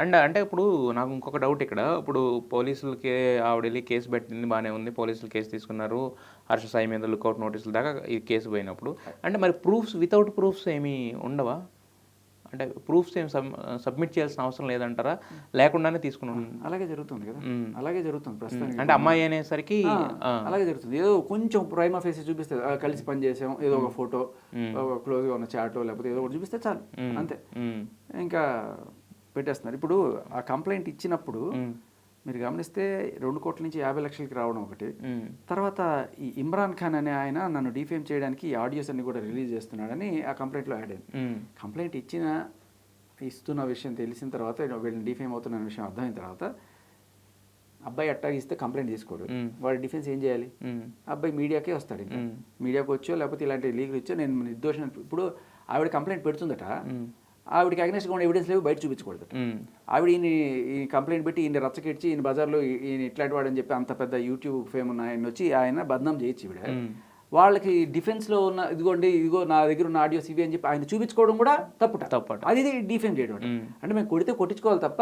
And అంటే ఇప్పుడు నాకు ఇంకొక డౌట్ ఇక్కడ. ఇప్పుడు పోలీసులకి ఆవిడ వెళ్ళి కేసు పెట్టింది బాగానే ఉంది. పోలీసులు కేసు తీసుకున్నారు. హర్ష సాయి మీద లుకౌట్ నోటీసుల దాకా ఈ కేసు పోయినప్పుడు. అంటే మరి ప్రూఫ్స్ వితౌట్ ప్రూఫ్స్ ఏమీ ఉండవా? అంటే ప్రూఫ్స్ ఏం సబ్మిట్ చేయాల్సిన అవసరం లేదంటారా? లేకుండానే తీసుకుని ఉం- అలాగే జరుగుతుంది కదా. అలాగే జరుగుతుంది ప్రస్తుతానికి అంటే అమ్మాయి అనేసరికి అలాగే జరుగుతుంది. ఏదో కొంచెం ప్రైమా ఫేస్ చూపిస్తే కలిసి పని చేసాం ఏదో ఒక ఫోటో క్లోజ్గా ఉన్న చాటో లేకపోతే ఏదో ఒకటి చూపిస్తే చాలు. అంతే. ఇంకా పెట్టేస్తున్నారు. ఇప్పుడు ఆ కంప్లైంట్ ఇచ్చినప్పుడు మీరు గమనిస్తే రెండు కోట్ల నుంచి యాభై లక్షలకి రావడం ఒకటి. తర్వాత ఈ ఇమ్రాన్ ఖాన్ అనే ఆయన నన్ను డిఫేమ్ చేయడానికి ఈ ఆడియోస్ అన్ని కూడా రిలీజ్ చేస్తున్నాడని ఆ కంప్లైంట్లో యాడ్ అయింది. కంప్లైంట్ ఇచ్చిన ఇస్తున్న విషయం తెలిసిన తర్వాత వీళ్ళని డిఫేమ్ అవుతున్న విషయం అర్థమైన తర్వాత అబ్బాయి అట్టా ఇస్తే కంప్లైంట్ తీసుకోడు. వాడు డిఫెన్స్ ఏం చేయాలి? అబ్బాయి మీడియాకే వస్తాడు ఇంకా. మీడియాకి వచ్చో లేకపోతే ఇలాంటి లీగల్ ఇచ్చో నేను నిర్దోషం ఇప్పుడు ఆవిడ కంప్లైంట్ పెడుతుందట. ఆవిడకి అగ్నెస్ట్ ఉన్న ఎవిడెన్స్ లేవు బయట చూపించకూడదట ఉమ్, ఆవిడ ఈయన ఈ కంప్లైంట్ పెట్టి ఈయన రచ్చకెచ్చి ఈయన బజార్లో ఈయన ఇట్లాంటి వాడని చెప్పి అంత పెద్ద యూట్యూబ్ ఫేమ్ ఉన్న ఆయన వచ్చి ఆయన బద్నాం చేయొచ్చు ఈవిడ మ్మ్. వాళ్ళకి డిఫెన్స్లో ఉన్న ఇదిగోండి ఇదిగో నా దగ్గర ఉన్న ఆడియోస్ ఇవి అని చెప్పి ఆయన చూపించుకోవడం కూడా తప్పుట తప్పట. అది డిఫెమ్ చేయడం. అంటే మేము కొడితే కొట్టించుకోవాలి తప్ప.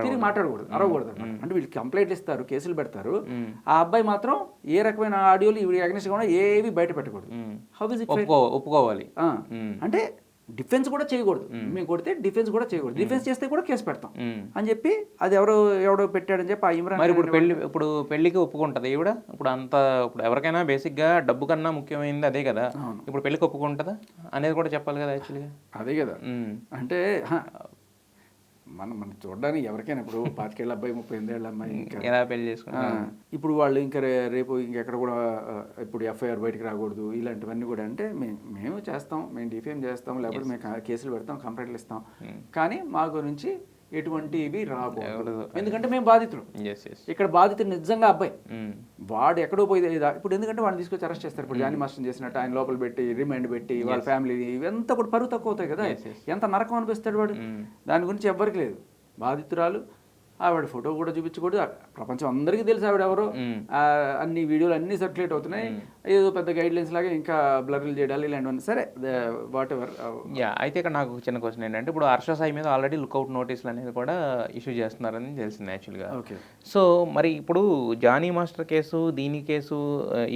తిరిగి మాట్లాడకూడదు అరవకూడదు. అంటే వీళ్ళు కంప్లైంట్లు ఇస్తారు కేసులు పెడతారు. ఆ అబ్బాయి మాత్రం ఏ రకమైన ఆడియోలు ఇవి అగ్నిస్ట్ కూడా ఏవి బయట పెట్టకూడదు. హౌ ఇస్ ఇట్ ఒప్పుకోవాలి అంటే డిఫెన్స్ కూడా చేయకూడదు. మేము. కొడితే డిఫెన్స్ కూడా చేయకూడదు. డిఫెన్స్ చేస్తే కూడా కేసు పెడతాం. అని చెప్పి అది ఎవరో ఎవడో పెట్టాడని చెప్పి ఆ ఇమ్రాన్ మరి ఇప్పుడు పెళ్ళి ఇప్పుడు పెళ్ళికి ఒప్పుకుంటది ఈవిడ? ఇప్పుడు అంత ఇప్పుడు ఎవరికైనా బేసిక్గా డబ్బు కన్నా ముఖ్యమైనది అదే కదా. ఇప్పుడు పెళ్ళికి ఒప్పుకుంటుందా? అనేది కూడా చెప్పాలి కదా యాక్చువల్గా అదే కదా. అంటే మనం మనం చూడడానికి ఎవరికైనా ఇప్పుడు పాతికేళ్ళ అబ్బాయి ముప్పై ఎనిమిదేళ్ళ అమ్మాయి ఇంకా. ఎలా పెళ్ళి చేసుకున్నా ఇప్పుడు వాళ్ళు ఇంకా రేపు ఇంకెక్కడ కూడా ఇప్పుడు ఎఫ్ఐఆర్ బయటకు రాకూడదు ఇలాంటివన్నీ కూడా అంటే మేము మేము చేస్తాం మేము డిఫేమ్ చేస్తాం లేకపోతే మేము కేసులు పెడతాం కంప్లైంట్లు ఇస్తాం. కానీ మా గురించి ఎటువంటివి రాకూడదు. ఎందుకంటే మేము బాధితులు. ఇక్కడ బాధితుడు నిజంగా అబ్బాయి. వాడు ఎక్కడో పోయి ఇప్పుడు ఎందుకంటే వాడిని తీసుకొచ్చి అరెస్ట్ చేస్తారు. ఇప్పుడు జానీ మాస్టర్ చేసినట్టు ఆయన లోపల పెట్టి రిమైండ్ పెట్టి వాళ్ళ ఫ్యామిలీ ఇవంతా కూడా పరువు తక్కువ అవుతాయి కదా. ఎంత నరకం అనిపిస్తాడు వాడు. దాని గురించి ఎవ్వరికి లేదు. బాధితురాలు ఆవిడ ఫోటో కూడా చూపించకూడదు. ప్రపంచం అందరికీ తెలుసు ఆవిడ ఎవరు. ఆ, అన్ని వీడియోలు అన్ని సర్క్యులేట్ అవుతున్నాయి. ఏదో పెద్ద గైడ్ లైన్స్ లాగా ఇంకా బ్లర్లు చేయడాలు ఇలాంటివన్నీ. సరే వాట్ ఎవర్ యా అయితే ఇక్కడ నాకు చిన్న క్వశ్చన్ ఏంటంటే ఇప్పుడు హర్ష సాయి మీద ఆల్రెడీ లుకౌట్ నోటీసులు అనేది కూడా ఇష్యూ చేస్తున్నారని తెలిసింది యాక్చువల్గా ఓకే సో మరి ఇప్పుడు జానీ మాస్టర్ కేసు దీని కేసు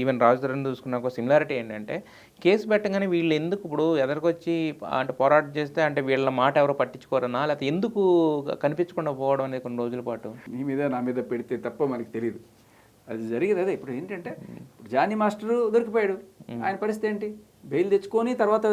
ఈవెన్ రాజధరని చూసుకున్న ఒక సిమిలారిటీ ఏంటంటే కేసు పెట్టగానే వీళ్ళు ఎందుకు ఇప్పుడు ఎదరికొచ్చి అంటే పోరాటం చేస్తే అంటే వీళ్ళ మాట ఎవరో పట్టించుకోరనా? లేకపోతే ఎందుకు కనిపించకుండా పోవడం అనేది కొన్ని రోజుల పాటు? నీ మీద నా మీద పెడితే తప్ప మనకి తెలియదు అది జరిగేది అదే. ఇప్పుడు ఏంటంటే ఇప్పుడు జానీ మాస్టర్ దొరికిపోయాడు. ఆయన పరిస్థితి ఏంటి? బెయిల్ తెచ్చుకొని తర్వాత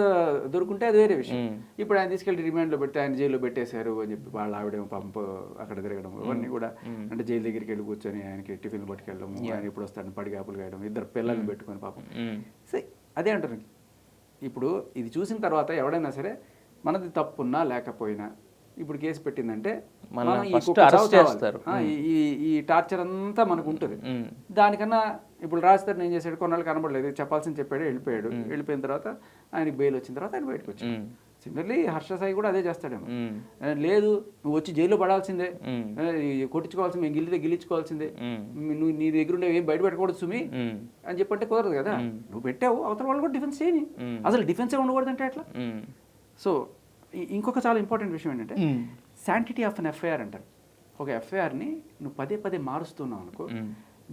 దొరుకుంటే అది వేరే విషయం. ఇప్పుడు ఆయన తీసుకెళ్ళి రిమాండ్లో పెడితే ఆయన జైల్లో పెట్టేశారు అని చెప్పి వాళ్ళ ఆవిడేమో పంప అక్కడ తిరగడం ఇవన్నీ కూడా. అంటే జైలు దగ్గరికి వెళ్ళి కూర్చొని ఆయనకి టిఫిన్ పట్టుకెళ్ళడం ఆయన ఎప్పుడు వస్తాడని పడిగాపులు గాయడం ఇద్దరు పిల్లల్ని పెట్టుకొని పాపం. మ్మ్. సో అదే అంటారు ఇప్పుడు ఇది చూసిన తర్వాత ఎవడైనా సరే మనది తప్పున్నా లేకపోయినా ఇప్పుడు కేసు పెట్టిందంటే మనం ఈ ఈ- టార్చర్ అంతా మనకు ఉంటుంది. దానికన్నా ఇప్పుడు రాజధాని ఏం చేశాడు? కొన్నాళ్ళు కనబడలేదు. చెప్పాల్సింది చెప్పాడు వెళ్ళిపోయాడు. వెళ్ళిపోయిన తర్వాత ఆయనకి బెయిల్ వచ్చిన తర్వాత ఆయన బయటకు వచ్చాడు. సిమిలర్లీ హర్ష సాయి కూడా అదే చేస్తాడేమో. లేదు నువ్వు వచ్చి జైల్లో పడాల్సిందే. కొట్టించుకోవాల్సిందే మేము గిల్లితే గిల్లించుకోవాల్సిందే. మ్మ్. నువ్వు నీ దగ్గర ఉండే ఏం బయట పెట్టకూడదు సుమి. అని చెప్పంటే కుదరదు కదా. నువ్వు పెట్టావు అవతల వాళ్ళు కూడా డిఫెన్స్ చేయని. అసలు డిఫెన్సే ఉండకూడదు అంటే ఎట్లా? మ్మ్. సో ఇంకొక చాలా ఇంపార్టెంట్ విషయం ఏంటంటే. శాంటిటీ ఆఫ్ అన్ ఎఫ్ఐఆర్ అంటారు ఒక ఎఫ్ఐఆర్ని నువ్వు పదే పదే మారుస్తున్నావు అనుకో.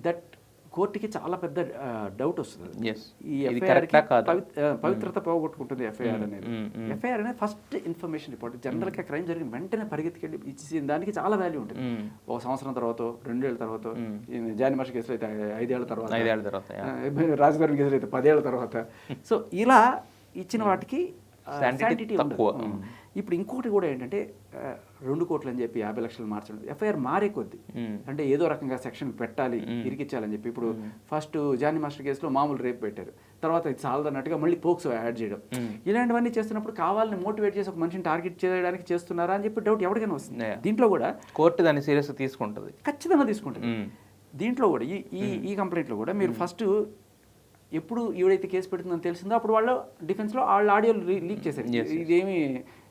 దట్ కోర్టుకి చాలా పెద్ద డౌట్ వస్తుంది. ఈ పవిత్రత పోగొట్టుకుంటుంది ఎఫ్ఐఆర్ అనేది. ఎఫ్ఐఆర్ అనేది ఫస్ట్ ఇన్ఫర్మేషన్ రిపోర్ట్ జనరల్గా క్రైమ్ జరిగిన వెంటనే పరిగెత్తికెళ్ళి ఇచ్చేసిన దానికి చాలా వాల్యూ ఉంటుంది. ఒక సంవత్సరం తర్వాత రెండేళ్ళ తర్వాత జాని మాష కేసులో అయితే ఐదేళ్ళ తర్వాత ఐదేళ్ళ తర్వాత. రాజధాని కేసులో అయితే పదేళ్ళ తర్వాత సో ఇలా ఇచ్చిన వాటికి ఉండదు. తక్కువ. ఇప్పుడు ఇంకోటి కూడా ఏంటంటే రెండు కోట్లు అని చెప్పి యాభై లక్షలు మార్చడం. ఎఫ్ఐఆర్ మారే కొద్ది. అంటే ఏదో రకంగా సెక్షన్ పెట్టాలి ఇరికిచ్చాలని చెప్పి. ఇప్పుడు ఫస్ట్ జానీ మాస్టర్ కేసులో మామూలు రేపు పెట్టారు. తర్వాత ఇది చాలదన్నట్టుగా మళ్ళీ పోక్స్ యాడ్ చేయడం. ఇలాంటివన్నీ చేస్తున్నప్పుడు కావాలని మోటివేట్ చేసి ఒక మనిషిని టార్గెట్ చేయడానికి చేస్తున్నారా అని చెప్పి డౌట్ ఎవరికైనా వస్తుంది. దీంట్లో కూడా కోర్టు దాన్ని సీరియస్ తీసుకుంటుంది. ఖచ్చితంగా తీసుకుంటుంది. దీంట్లో కూడా ఈ ఈ ఈ కంప్లైంట్లో కూడా మీరు ఫస్ట్ ఎప్పుడు ఈవిడైతే కేసు పెడుతుందని తెలిసిందో అప్పుడు వాళ్ళు డిఫెన్స్లో వాళ్ళ ఆడియోలు లీక్ చేశారు ఇదేమి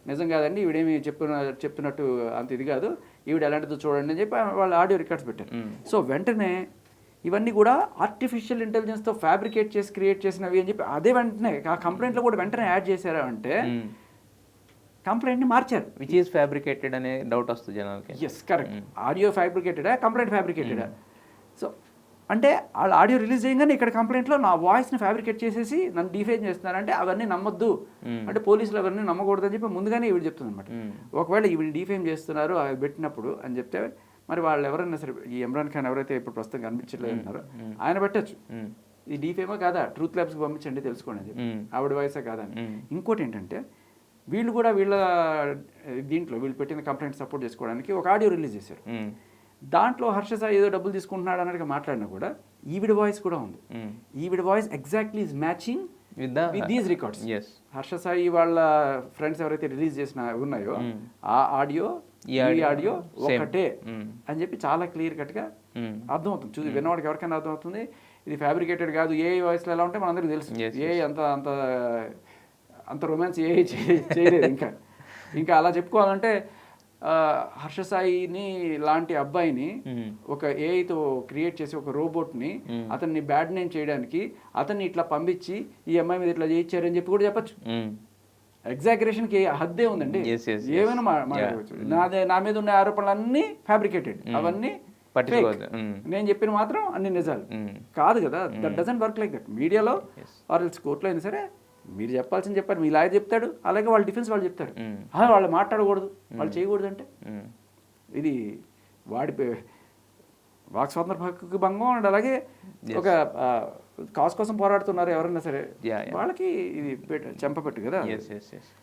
నిజం కాదండి ఈవిడేమి చెప్తున్న చెప్తున్నట్టు అంత ఇది కాదు. ఈవిడ ఎలాంటిదో చూడండి అని చెప్పి వాళ్ళ ఆడియో రికార్డ్స్ పెట్టారు. సో వెంటనే ఇవన్నీ కూడా ఆర్టిఫిషియల్ ఇంటెలిజెన్స్తో ఫ్యాబ్రికేట్ చేసి క్రియేట్ చేసినవి అని చెప్పి అదే వెంటనే ఆ కంప్లైంట్లో కూడా వెంటనే యాడ్ చేశారా అంటే. కంప్లైంట్ని మార్చారు. విచ్ ఈస్ ఫ్యాబ్రికేటెడ్ అనే డౌట్ వస్తుంది జనాలకి. ఎస్ కరెక్ట్ ఆడియో ఫ్యాబ్రికేటెడా కంప్లైంట్ ఫ్యాబ్రికేటెడా సో అంటే వాళ్ళు ఆడియో రిలీజ్ చేయగానే ఇక్కడ కంప్లైంట్లో నా వాయిస్ని ఫ్యాబ్రికేట్ చేసేసి నన్ను డిఫైన్ చేస్తున్నారంటే అవన్నీ నమ్మొద్దు అంటే పోలీసులు అవన్నీ నమ్మకూడదని చెప్పి ముందుగానే ఈవిడ చెప్తుంది అనమాట ఒకవేళ ఈవిడ డిఫైమ్ చేస్తున్నారు అవి పెట్టినప్పుడు అని చెప్తే మరి వాళ్ళు ఎవరైనా సరే ఈ ఇమ్రాన్ ఖాన్ ఎవరైతే ఇప్పుడు ప్రస్తుతం కనిపించలేదు అంటారో ఆయన పెట్టచ్చు. ఇది డీఫేమా కాదా ట్రూత్ ల్యాబ్స్కి పంపించండి తెలుసుకోండి అని చెప్పి. మ్మ్. ఆవిడ వయసే కాదా అని. ఇంకోటి ఏంటంటే వీళ్ళు కూడా వీళ్ళ దీంట్లో వీళ్ళు పెట్టిన కంప్లైంట్ సపోర్ట్ చేసుకోవడానికి ఒక ఆడియో రిలీజ్ చేశారు. దాంట్లో హర్ష సాయి ఏదో డబ్బులు తీసుకుంటున్నాడు అన్నట్టుగా మాట్లాడినా కూడా ఈవిడ వాయిస్ కూడా ఉంది. ఈవిడ voice exactly is matching with these records Yes. Harsha Sai వాళ్ళ ఫ్రెండ్స్ ఎవరైతే రిలీజ్ చేసిన ఉన్నాయో ఆ ఆడియో ఈ ఆడియో. ఒకటే. అని చెప్పి చాలా క్లియర్ కట్గా. అర్థమవుతుంది చూసి విన్నవాడికి ఎవరికైనా అర్థమవుతుంది ఇది ఫ్యాబ్రికేటెడ్ కాదు ఏ వాయిస్లో ఎలా ఉంటే మనందరికీ తెలుసు ఏ అంత అంత అంత రొమాన్స్ ఏ చే- చేయలేదు ఇంకా ఇంకా అలా చెప్పుకోవాలంటే ఆ, హర్ష సాయిని లాంటి అబ్బాయిని. ఒక ఏఐతో క్రియేట్ చేసి ఒక రోబోట్ని అతన్ని బ్యాడ్ నేమ్ చేయడానికి అతన్ని ఇట్లా పంపించి ఈ అమ్మాయి మీద ఇట్లా చేయించారని చెప్పి కూడా చెప్పచ్చు. మ్మ్. ఎగ్జాగరేషన్కి హద్దే ఉందండి. ఏమైనా మాట్లాడవచ్చు. నాదే నా మీద ఉన్న ఆరోపణలు అన్నీ ఫ్యాబ్రికేటెడ్ అవన్నీ. నేను చెప్పిన మాత్రం అన్ని నిజాలు. కాదు కదా that doesn't work like that మీడియాలో. ఆర్ ఎల్స్ కోర్టులో అయినా సరే మీరు చెప్పాల్సింది చెప్పారు మీ లాయర్ చెప్తాడు అలాగే వాళ్ళ డిఫెన్స్ వాళ్ళు చెప్తారు వాళ్ళు మాట్లాడకూడదు వాళ్ళు చేయకూడదు అంటే. ఇది వాడి వాక్ స్వాతంత్ర హక్కుకి భంగం అండ్ అలాగే ఒక కాస్ కోసం పోరాడుతున్నారు ఎవరైనా సరే. వాళ్ళకి ఇది పెట్ట- చెంపపెట్టు కదా